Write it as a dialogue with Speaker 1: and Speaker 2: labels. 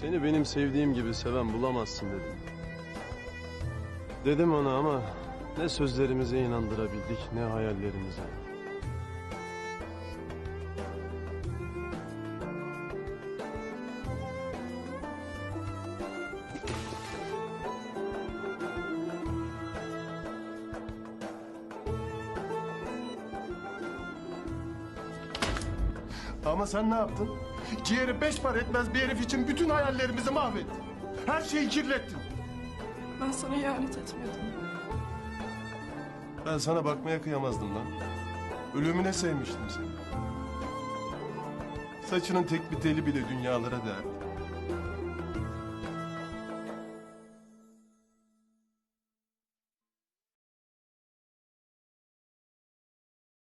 Speaker 1: Seni benim sevdiğim gibi seven bulamazsın dedim. Dedim ona ama ne sözlerimize inandırabildik ne hayallerimize.
Speaker 2: Ama sen ne yaptın? Ciğeri beş para etmez bir herif için bütün hayallerimizi mahvettin. Her şeyi kirlettin.
Speaker 3: Ben sana ihanet etmedim.
Speaker 2: Ben sana bakmaya kıyamazdım lan. Ölümüne sevmiştim seni. Saçının tek bir teli bile dünyalara değerdi.